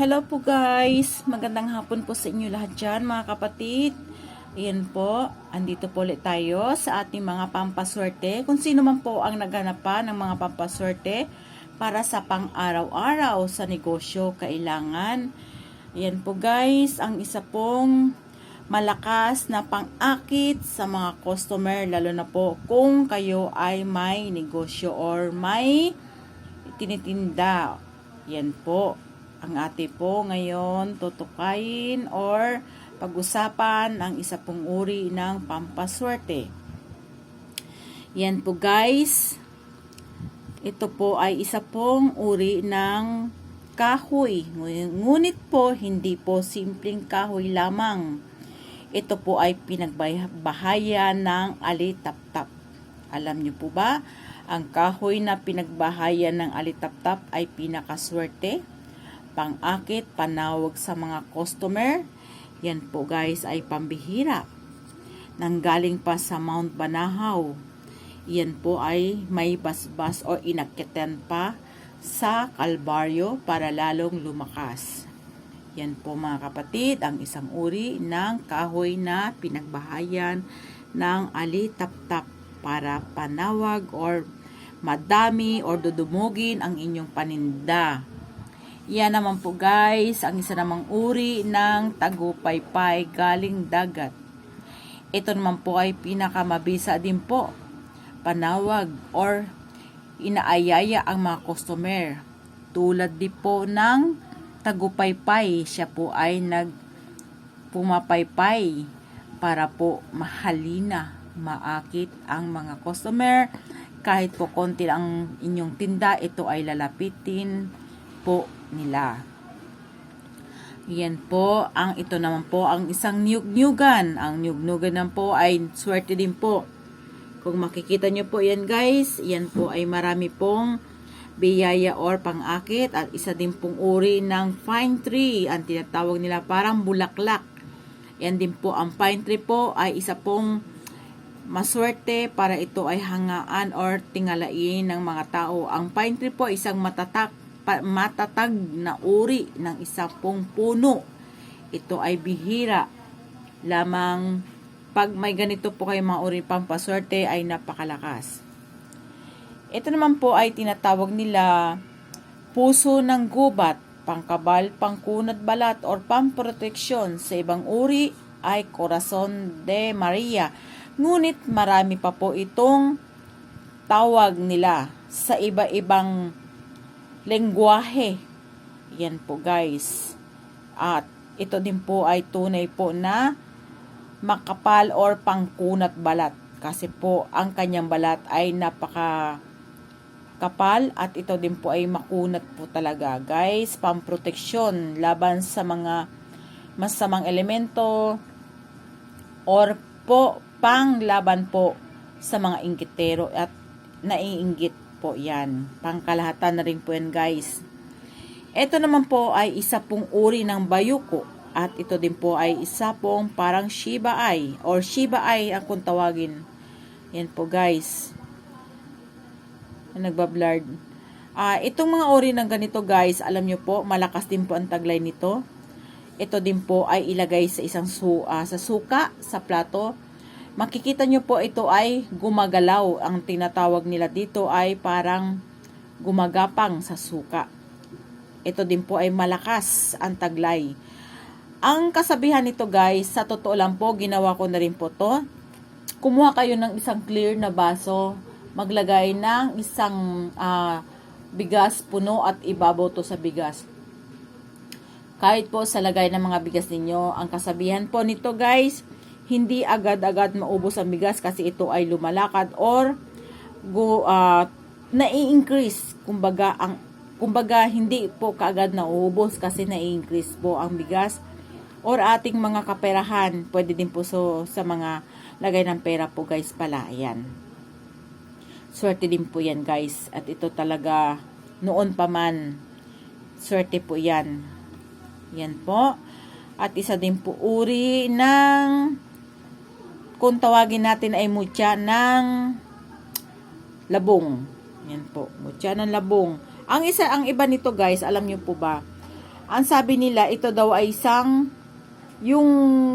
Hello po guys! Magandang hapon po sa inyo lahat dyan mga kapatid. Ayan po, andito po ulit tayo sa ating mga pampaswerte. Kung sino man po ang naghanap ng mga pampaswerte para sa pang-araw-araw sa negosyo kailangan. Ayan po guys, ang isa pong malakas na pang-akit sa mga customer lalo na po kung kayo ay may negosyo or may tinitinda. Yan po ang ate po ngayon tutukayin or pag-usapan ang isa pong uri ng pampaswerte. Yan po guys. Ito po ay isa pong uri ng kahoy. Ngunit po hindi po simpleng kahoy lamang. Ito po ay pinagbahaya ng alitap-tap. Alam niyo po ba, ang kahoy na pinagbahaya ng alitap-tap ay pinakaswerte? Pang-akit, panawag sa mga customer. Yan po guys ay pambihira. Nanggaling pa sa Mount Banahaw. Yan po ay may basbas o inakitan pa sa Kalbaryo para lalong lumakas. Yan po mga kapatid, ang isang uri ng kahoy na pinagbahayan ng alitap-tap para panawag or madami or dudumugin ang inyong paninda. Yan naman po guys, ang isa namang uri ng tagupaypay galing dagat. Ito naman po ay pinakamabisa din po. Panawag or inaayaya ang mga customer. Tulad din po ng tagupaypay, siya po ay nag pumapaypay para po mahalina, maakit ang mga customer. Kahit po konti ang inyong tinda, ito ay lalapitin po nila. Yan po, ang ito naman po ang isang niyug-nyugan. Ang niyug-nyugan naman po ay swerte din po. Kung makikita nyo po yan guys, yan po ay marami pong biyaya or pang-akit at isa din pong uri ng pine tree. Ang tinatawag nila parang bulaklak. Yan din po, ang pine tree po ay isa pong maswerte para ito ay hangaan or tingalain ng mga tao. Ang pine tree po isang matatak matatag na uri ng isa pong puno. Ito ay bihira. Lamang pag may ganito po kayo mga uri pampaswerte ay napakalakas. Ito naman po ay tinatawag nila puso ng gubat, pangkabal, pangkunat balat, or pamproteksyon. Sa ibang uri ay Corazon de Maria. Ngunit marami pa po itong tawag nila sa iba-ibang lengguwahe. Yan po guys. At ito din po ay tunay po na makapal or pangkunat balat. Kasi po ang kanyang balat ay napaka kapal at ito din po ay makunat po talaga guys. Pamproteksyon laban sa mga masamang elemento or po panglaban po sa mga inggitero at naiinggit po yan. Pangkalahatan na rin po yan guys. Ito naman po ay isa pong uri ng bayuko at ito din po ay isa pong parang Shiba Eye or Shiba Eye ang kung tawagin. Yan po guys. Nagbablard. Ah, itong mga uri ng ganito guys, alam nyo po, malakas din po ang taglay nito. Ito din po ay ilagay sa isang su ah, sa suka, sa plato. Makikita nyo po ito ay gumagalaw. Ang tinatawag nila dito ay parang gumagapang sa suka. Ito din po ay malakas ang taglay. Ang kasabihan nito guys, sa totoo lang po, ginawa ko na rin po to. Kumuha kayo ng isang clear na baso, maglagay ng isang ah, bigas puno at ibabaw to sa bigas. Kahit po sa lagay ng mga bigas ninyo, ang kasabihan po nito guys, hindi agad-agad maubos ang bigas kasi ito ay lumalakad or go uh, nai-increase. Kumbaga ang kumbaga hindi po kaagad nauubos kasi nai-increase po ang bigas or ating mga kaperahan. Pwede din po so, sa mga lagay ng pera po guys pala. Ayan. Swerte din po yan guys. At ito talaga noon pa man swerte po yan. Yan po. At isa din po uri ng kung tawagin natin ay mutya ng labong. Yan po, mutya ng labong. Ang isa, ang iba nito guys, alam niyo po ba, Ang sabi nila, ito daw ay isang yung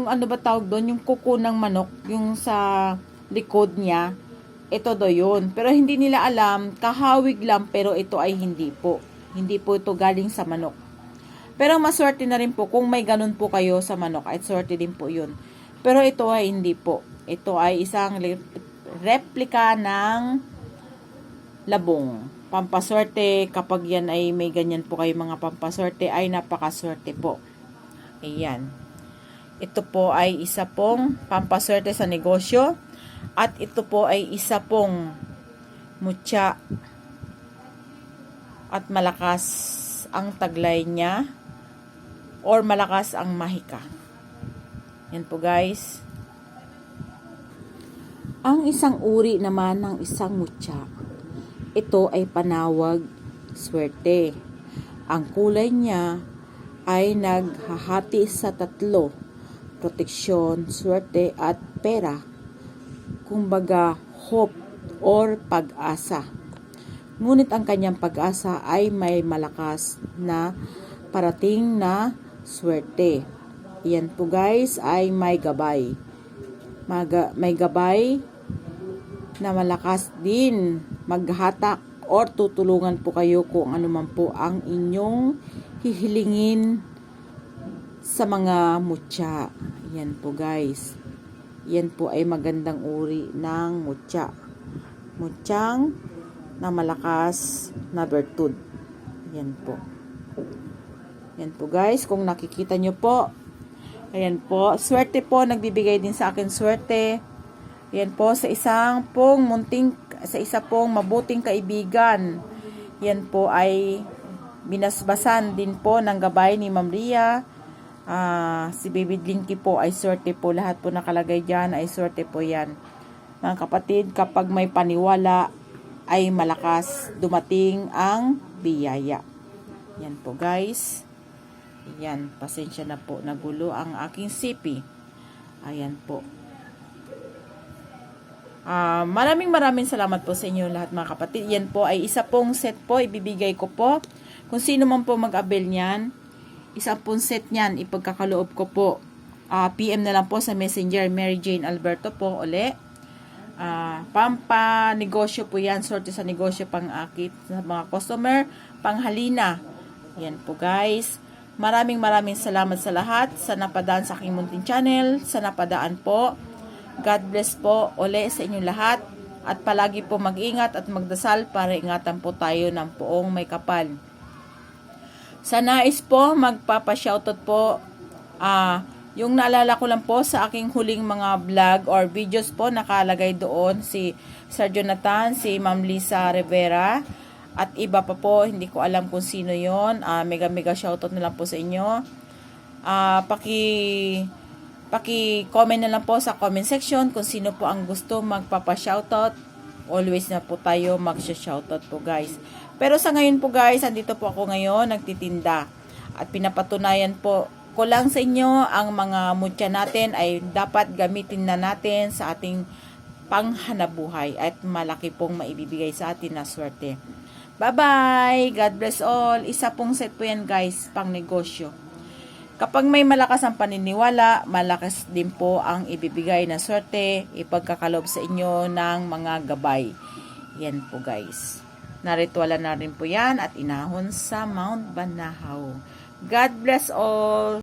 ano ba tawag doon, yung kuko ng manok, yung sa likod niya, ito daw yun. Pero hindi nila alam, kahawig lang, pero ito ay hindi po. Hindi po ito galing sa manok. Pero maswerte na rin po kung may ganun po kayo sa manok, ay swerte din po yun. Pero ito ay hindi po. Ito ay isang li- replika ng labong. Pampaswerte, kapag yan ay may ganyan po kayo mga pampaswerte, ay napakaswerte po. Ayan. Ito po ay isa pong pampaswerte sa negosyo. At ito po ay isa pong mutya at malakas ang taglay niya or malakas ang mahika. Yan po guys. Ang isang uri naman ng isang mutya, ito ay panawag swerte. Ang kulay niya ay naghahati sa tatlo, proteksyon, swerte at pera. Kumbaga, hope or pag-asa. Ngunit ang kanyang pag-asa ay may malakas na parating na swerte. Yan po guys ay may gabay. Maga, may gabay na malakas din maghatak or tutulungan po kayo kung ano man po ang inyong hihilingin sa mga mutya. Yan po guys. Yan po ay magandang uri ng mutya. Mutyang na malakas na bertud. Yan po. Yan po guys, kung nakikita nyo po. Ayan po, swerte po, nagbibigay din sa akin swerte. Yan po, sa isang pong munting, sa isa pong mabuting kaibigan. Yan po ay binasbasan din po ng gabay ni Ma'am Ria. Ah, si Baby Linky po ay swerte po. Lahat po nakalagay dyan ay swerte po yan. Mga kapatid, kapag may paniwala, ay malakas dumating ang biyaya. Yan po guys. Yan, pasensya na po. Nagulo ang aking sipi. Ayan po. Ah, maraming maraming salamat po sa inyo lahat mga kapatid. Yan po ay isa pong set po. Ibibigay ko po. Kung sino man po mag-avail niyan, isa pong set niyan. Ipagkakaloob ko po. Ah, PM na lang po sa Messenger Mary Jane Alberto po uli. Ah, pampa negosyo po yan, sorte sa negosyo pang akit sa mga customer, panghalina. Yan po guys. Maraming maraming salamat sa lahat sa napadaan sa aking munting channel, sa napadaan po. God bless po uli sa inyong lahat at palagi po mag-ingat at magdasal para ingatan po tayo ng poong may kapal. Sa nais po, magpapa-shoutout po ah yung naalala ko lang po sa aking huling mga vlog or videos po, nakalagay doon si Sir Jonathan, si Ma'am Lisa Rivera, at iba pa po, hindi ko alam kung sino yon Ah, mega mega shoutout na lang po sa inyo. Ah, paki paki-comment na lang po sa comment section kung sino po ang gusto magpapa-shoutout. Always na po tayo mag-shoutout po guys. Pero sa ngayon po guys, andito po ako ngayon nagtitinda. At pinapatunayan po ko lang sa inyo ang mga mutya natin ay dapat gamitin na natin sa ating panghanabuhay at malaki pong maibibigay sa atin na swerte. Bye-bye! God bless all! Isa pong set po yan guys, pang negosyo. Kapag may malakas ang paniniwala, malakas din po ang ibibigay na swerte, ipagkakalob sa inyo ng mga gabay. Yan po guys. Naritwala na rin po yan at inahon sa Mount Banahaw. God bless all!